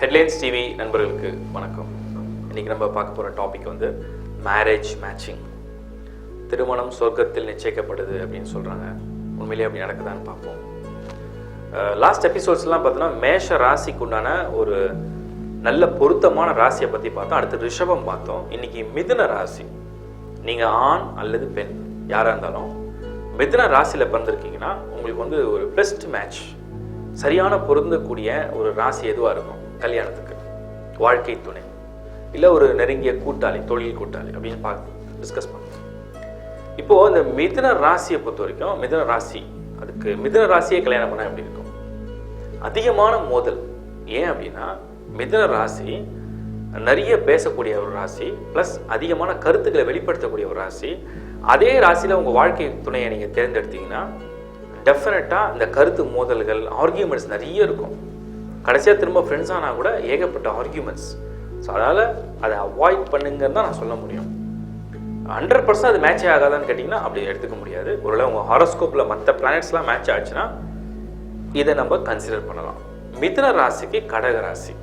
Headlines TV நண்பர்களுக்கு வணக்கம். இன்னைக்கு நம்ம பார்க்க போகிற டாபிக் வந்து மேரேஜ் மேட்சிங் திருமணம் சொர்க்கத்தில் நிச்சயிக்கப்படுது அப்படின்னு சொல்கிறாங்க உண்மையிலேயே அப்படி நடக்குதான்னு பார்ப்போம். லாஸ்ட் எபிசோட்ஸ்லாம் பார்த்தோன்னா மேஷ ராசிக்கு உண்டான ஒரு நல்ல பொருத்தமான ராசியை பற்றி பார்த்தோம். அடுத்து ரிஷபம் பார்த்தோம். இன்னைக்கு மிதுன ராசி. நீங்கள் ஆண் அல்லது பெண் யாராக இருந்தாலும் மிதுன ராசியில் பிறந்திருக்கீங்கன்னா உங்களுக்கு வந்து ஒரு பெஸ்ட் மேட்ச் சரியான பொருந்தக்கூடிய ஒரு ராசி எதுவாக இருக்கும்? கல்யாணத்துக்கு. வாழ்க்கை துணை. இல்லை ஒரு நெருங்கிய கூட்டாளி தொழில் கூட்டாளி அப்படின்னு பார்த்து டிஸ்கஸ் பண்ணலாம். இப்போது இந்த மிதன ராசியை பொறுத்த வரைக்கும் மிதன ராசி அதுக்கு மிதன ராசியை கல்யாணம் பண்ணால் எப்படி இருக்கும்? அதிகமான மோதல். ஏன் அப்படின்னா மிதன ராசி நிறைய பேசக்கூடிய ஒரு ராசி ப்ளஸ் அதிகமான கருத்துக்களை வெளிப்படுத்தக்கூடிய ஒரு ராசி. அதே ராசியில் உங்கள் வாழ்க்கை துணையை நீங்கள் தேர்ந்தெடுத்தீங்கன்னா டெஃபினட்டாக இந்த கருத்து மோதல்கள் ஆர்கியூமெண்ட்ஸ் நிறைய இருக்கும். கடைசியாக திரும்ப ஃப்ரெண்ட்ஸ் ஆனால் கூட ஏகப்பட்ட ஆர்கியூமெண்ட்ஸ் ஸோ அதனால் அதை அவாய்ட் பண்ணுங்கன்னு தான் நான் சொல்ல முடியும். ஹண்ட்ரட் பர்சன்ட் அது மேட்ச் ஆகாதான்னு கேட்டிங்கன்னா அப்படி எடுத்துக்க முடியாது. ஒருவேளை உங்கள் ஹாரோஸ்கோப்பில் மற்ற பிளானட்ஸ்லாம் மேட்ச் ஆச்சுன்னா இதை நம்ம கன்சிடர் பண்ணலாம். மிதுன ராசிக்கு கடக ராசி.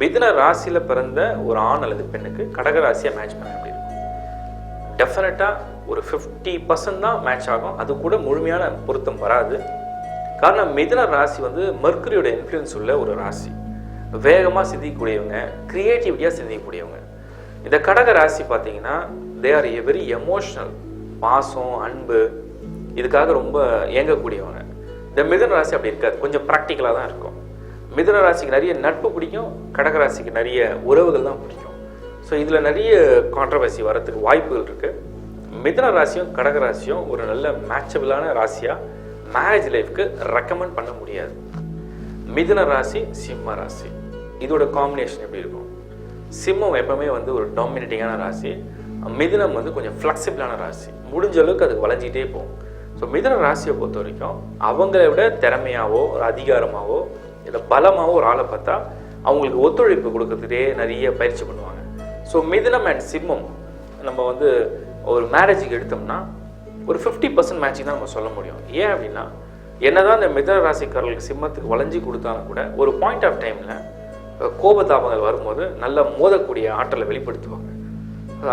மிதுன ராசியில் பிறந்த ஒரு ஆண் அல்லது பெண்ணுக்கு கடக ராசியை மேட்ச் பண்ண முடியும். டெஃபினட்டாக ஒரு ஃபிஃப்டி பர்சன்ட் தான் மேட்ச் ஆகும். அது கூட முழுமையான பொருத்தம் வராது. காரணம் மிதுன ராசி வந்து மர்க்குரியோட இன்ஃப்ளூயன்ஸ் உள்ள ஒரு ராசி. வேகமாக சிந்திக்கக்கூடியவங்க க்ரியேட்டிவிட்டியாக சிந்திக்கக்கூடியவங்க. இந்த கடக ராசி பார்த்தீங்கன்னா they are a very emotional பாசம் அன்பு இதுக்காக ரொம்ப இயங்கக்கூடியவங்க. இந்த மிதன ராசி அப்படி இருக்காது கொஞ்சம் ப்ராக்டிக்கலாக தான் இருக்கும். மிதன ராசிக்கு நிறைய நட்பு பிடிக்கும் கடக ராசிக்கு நிறைய உறவுகள் தான் பிடிக்கும். ஸோ இதில் நிறைய கான்ட்ரவர்சி வரத்துக்கு வாய்ப்புகள் இருக்குது மிதன ராசியும் கடக ராசியும் ஒரு நல்ல மேட்சபிளான ராசியாக மேரேஜ் லைஃப்க்கு ரெக்கமெண்ட் பண்ண முடியாது. மிதுன ராசி சிம்ம ராசி. இதோட காம்பினேஷன் எப்படி இருக்கும்? சிம்மம் எப்பவுமே வந்து ஒரு டாமினேட்டிங்கான ராசி. மிதுனம் வந்து கொஞ்சம் ஃப்ளெக்சிபிளான ராசி. முடிஞ்ச அளவுக்கு அது வளைஞ்சிட்டே போகும். ஸோ மிதுன ராசியை பொறுத்த வரைக்கும் அவங்கள விட திறமையாவோ ஒரு அதிகாரமாவோ இல்லை பலமாகவோ ஒரு ஆளை பார்த்தா அவங்களுக்கு ஒத்துழைப்பு கொடுக்கறதுக்கே நிறைய பயிற்சி பண்ணுவாங்க. ஸோ மிதுனம் அண்ட் சிம்மம் நம்ம வந்து ஒரு மேரேஜுக்கு எடுத்தோம்னா ஒரு ஃபிஃப்டி பர்சன்ட் மேட்சிங் தான் நம்ம சொல்ல முடியும். ஏன் அப்படின்னா என்னதான் இந்த மிதன ராசிக்காரர்களுக்கு சிம்மத்துக்கு வளைஞ்சி கொடுத்தாலும் கூட ஒரு பாயிண்ட் ஆஃப் டைமில் கோபதாபங்கள் வரும்போது நல்லா மோதக்கூடிய ஆற்றலை வெளிப்படுத்துவாங்க.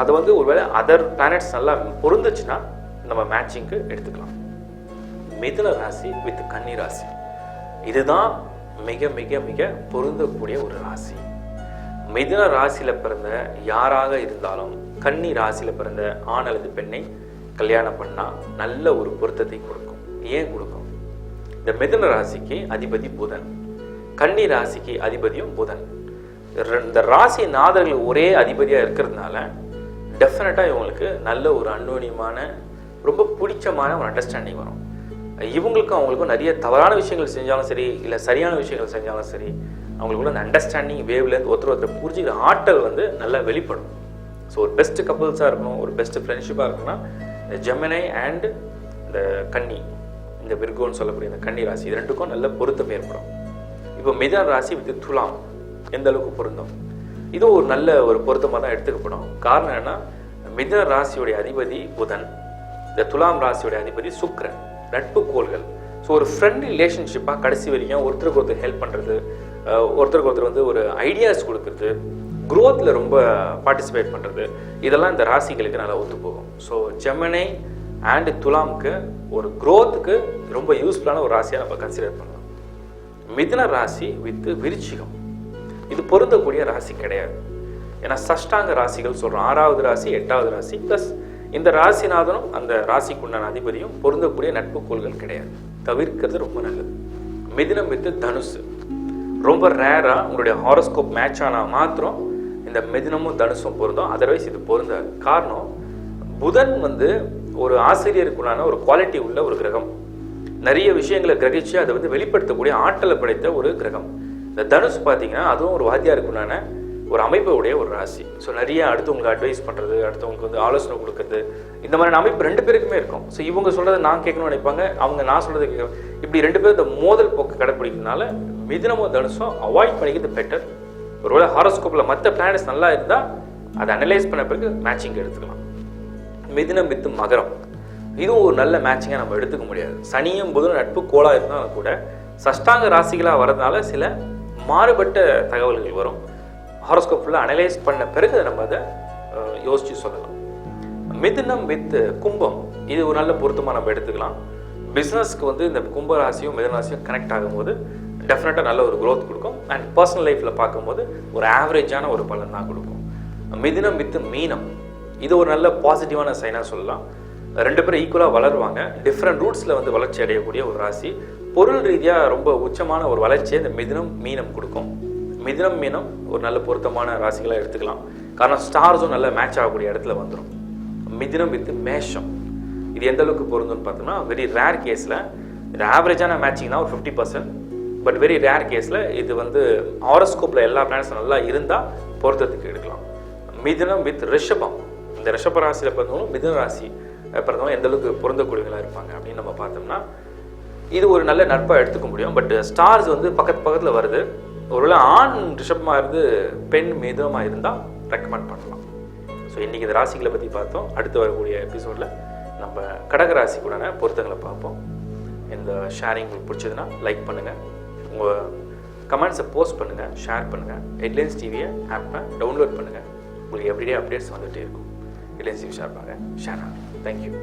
அது வந்து ஒருவேளை அதர் பிளானட்ஸ் நல்லா பொருந்துச்சுன்னா நம்ம மேட்சிங்க்கு எடுத்துக்கலாம். மிதுன ராசி வித் கன்னி ராசி. இதுதான் மிக மிக மிக பொருந்தக்கூடிய ஒரு ராசி. மிதுன ராசியில் பிறந்த யாராக இருந்தாலும் கன்னி ராசியில் பிறந்த ஆண் அல்லது பெண்ணை கல்யாணம் பண்ணால் நல்ல ஒரு பொருத்தத்தை கொடுக்கும். ஏன் கொடுக்கும்? இந்த மிதுன ராசிக்கு அதிபதி புதன். கன்னி ராசிக்கு அதிபதியும் புதன். இந்த ராசி நாதர்கள் ஒரே அதிபதியாக இருக்கிறதுனால டெஃபினட்டாக இவங்களுக்கு நல்ல ஒரு அன்னோனியமான ரொம்ப பிடிச்சமான ஒரு அண்டர்ஸ்டாண்டிங் வரும். இவங்களுக்கும் அவங்களுக்கும் நிறைய தவறான விஷயங்கள் செஞ்சாலும் சரி இல்லை சரியான விஷயங்கள் செஞ்சாலும் சரி அவங்களுக்குள்ள அந்த அண்டர்ஸ்டாண்டிங் வேவ்லேருந்து ஒருத்தர் ஒருத்தர் புரிஞ்சுக்கிற ஆற்றல் வந்து நல்லா வெளிப்படும். ஸோ ஒரு பெஸ்ட் கப்புள்ஸாக இருக்கணும் ஒரு பெஸ்ட் ஃப்ரெண்ட்ஷிப்பாக இருக்கணும்னா இந்த ஜெமினை அண்ட் இந்த கன்னி இந்த விர்கோன்னு சொல்லக்கூடிய இந்த கன்னி ராசி இது ரெண்டுக்கும் நல்ல பொருத்தம் ஏற்படும். இப்போ மிதன் ராசி வித் துலாம் எந்த அளவுக்கு பொருந்தும்? இதுவும் ஒரு நல்ல ஒரு பொருத்தமாக தான் எடுத்துக்கப்படும். காரணம் என்னன்னா மிதன ராசியுடைய அதிபதி புதன் இந்த துலாம் ராசியுடைய அதிபதி சுக்ரன் நட்பு கோள்கள். ஸோ ஒரு ஃப்ரெண்ட் ரிலேஷன்ஷிப்பாக கடைசி வரைக்கும் ஒருத்தருக்கு ஒருத்தர் ஹெல்ப் பண்ணுறது ஒருத்தருக்கு ஒருத்தர் வந்து ஒரு ஐடியாஸ் கொடுக்குறது குரோத்தில் ரொம்ப பார்ட்டிசிபேட் பண்ணுறது இதெல்லாம் இந்த ராசிகளுக்கு நல்லா ஒத்து போகும் ஸோ ஜெமனை அண்டு துலாமுக்கு ஒரு குரோத்துக்கு ரொம்ப யூஸ்ஃபுல்லான ஒரு ராசியாக நம்ம கன்சிடர் பண்ணலாம். மிதுன ராசி வித் விருச்சிகம். இது பொருந்தக்கூடிய ராசி கிடையாது. ஏன்னா சஷ்டாங்க ராசிகள் சொல்கிறோம் ஆறாவது ராசி எட்டாவது ராசி ப்ளஸ் இந்த ராசிநாதனும் அந்த ராசிக்குண்டான அதிபதியும் பொருந்தக்கூடிய நட்பு கோள்கள் கிடையாது. தவிர்க்கிறது ரொம்ப நல்லது. மிதினம் வித்து தனுசு. ரொம்ப ரேராக உங்களுடைய ஹாரோஸ்கோப் மேட்ச் ஆனால் மாத்திரம் இந்த மிதுனமும் தனுசும் பொருந்தும். அதர்வைஸ் இது பொருந்தாது. காரணம் புதன் வந்து ஒரு ஆசிரியருக்குள்ளான ஒரு குவாலிட்டி உள்ள ஒரு கிரகம். நிறைய விஷயங்களை கிரகிச்சு அதை வந்து வெளிப்படுத்தக்கூடிய ஆற்றலை படைத்த ஒரு கிரகம். இந்த தனுஷ் பார்த்தீங்கன்னா அதுவும் ஒரு வாத்தியாருக்குள்ளான ஒரு அமைப்புடைய ஒரு ராசி. ஸோ நிறைய அடுத்தவங்களுக்கு அட்வைஸ் பண்ணுறது அடுத்தவங்களுக்கு வந்து ஆலோசனை கொடுக்குறது. இந்த மாதிரியான அமைப்பு ரெண்டு பேருக்குமே இருக்கும். ஸோ இவங்க சொல்கிறத நான் கேட்கணும்னு நினைப்பாங்க அவங்க நான் சொல்கிறத கேட்கணும் இப்படி ரெண்டு பேரும் இந்த மோதல் போக்கு கடைப்பிடிக்கிறதுனால மிதினமோ தனுஷம் அவாய்ட் பண்ணிக்கிறது பெட்டர் ஒருவேளை ஹாரோஸ்கோப்பில் மற்ற பிளானட்ஸ் நல்லா இருந்தால் அதை அனலைஸ் பண்ண பிறகு மேட்சிங் எடுத்துக்கலாம். மிதுனம் வித்து மகரம். இதுவும் ஒரு நல்ல மேட்சிங்காக நம்ம எடுத்துக்க முடியாது. சனியும் புதனும் நட்பு கோலாக இருந்தாலும் கூட சஷ்டாங்க ராசிகளாக வரதுனால சில மாறுபட்ட தகவல்கள் வரும். ஹாரோஸ்கோப்பில் ஃபுல்லாக அனலைஸ் பண்ண பிறகு நம்ம அதை யோசித்து யோசிச்சு சொல்லலாம். மிதுனம் வித் கும்பம் இது ஒரு நல்ல பொருத்தமாக நம்ம எடுத்துக்கலாம். பிஸ்னஸ்க்கு வந்து இந்த கும்ப மிதனராசியும் கனெக்ட் ஆகும்போது டெஃபினட்டாக நல்ல ஒரு க்ரோத் கொடுக்கும். அண்ட் பர்சனல் லைஃப்பில் பார்க்கும்போது ஒரு ஆவரேஜான ஒரு பலன் தான் கொடுக்கும். மிதினம் வித் மீனம். இது ஒரு நல்ல பாசிட்டிவான சைனாக சொல்லலாம். ரெண்டு பேரும் ஈக்குவலாக வளருவாங்க. டிஃப்ரெண்ட் ரூட்ஸில் வந்து வளர்ச்சி அடையக்கூடிய ஒரு ராசி. பொருள் ரீதியாக ரொம்ப உச்சமான ஒரு வளர்ச்சியை இந்த மிதினம் மீனம் கொடுக்கும். மிதினம் மீனம் ஒரு நல்ல பொருத்தமான ராசிகளாக எடுத்துக்கலாம். காரணம் ஸ்டார்ஸும் நல்ல மேட்ச் ஆகக்கூடிய இடத்துல வந்துடும் மிதினம் வித் மேஷம். இது எந்த அளவுக்கு பொருந்தும்னு பார்த்தோம்னா வெரி ரேர் கேஸில் இது ஆவரேஜான மேட்சிங் தான் ஒரு fifty percent but very rare கேஸில் இது வந்து ஆரோஸ்கோப்பில் எல்லா பிளானட்ஸும் நல்லா இருந்தால் பொருத்தத்துக்கு எடுக்கலாம். மிதுனம் வித் ரிஷபம். இந்த ரிஷப ராசியில் பிறந்தவங்களும் மிதுன ராசி பிறந்தவங்க எந்த அளவுக்கு பொருந்தக்கூடியவங்களாக இருப்பாங்க அப்படின்னு நம்ம பார்த்தோம்னா இது ஒரு நல்ல நட்பாக எடுத்துக்க முடியும். பட் ஸ்டார்ஸ் வந்து பக்கத்து பக்கத்தில் வருது. ஒருவேளை ஆண் ரிஷபமாக இருந்து பெண் மிதுனமாக இருந்தால் ரெக்கமெண்ட் பண்ணலாம். ஸோ இன்றைக்கி இந்த ராசிகளை பற்றி பார்த்தோம். அடுத்து வரக்கூடிய எபிசோடில் நம்ம கடக ராசிக்குடான பொருத்தங்களை பார்ப்போம். இந்த ஷேரிங் உங்களுக்கு பிடிச்சதுன்னா லைக் பண்ணுங்கள் உங்கள் கமெண்ட்ஸை போஸ்ட் பண்ணுங்கள் ஷேர் பண்ணுங்கள் ஹெட்லைன்ஸ் டிவியை ஆப்பை டவுன்லோட் பண்ணுங்கள் உங்களுக்கு எவ்ரிடே அப்டேட்ஸ் வந்துகிட்டே இருக்கும். ஹெட்லைன்ஸ் டிவி ஷேர் பண்ணுங்கள் ஷேர் ஆகும் தேங்க்யூ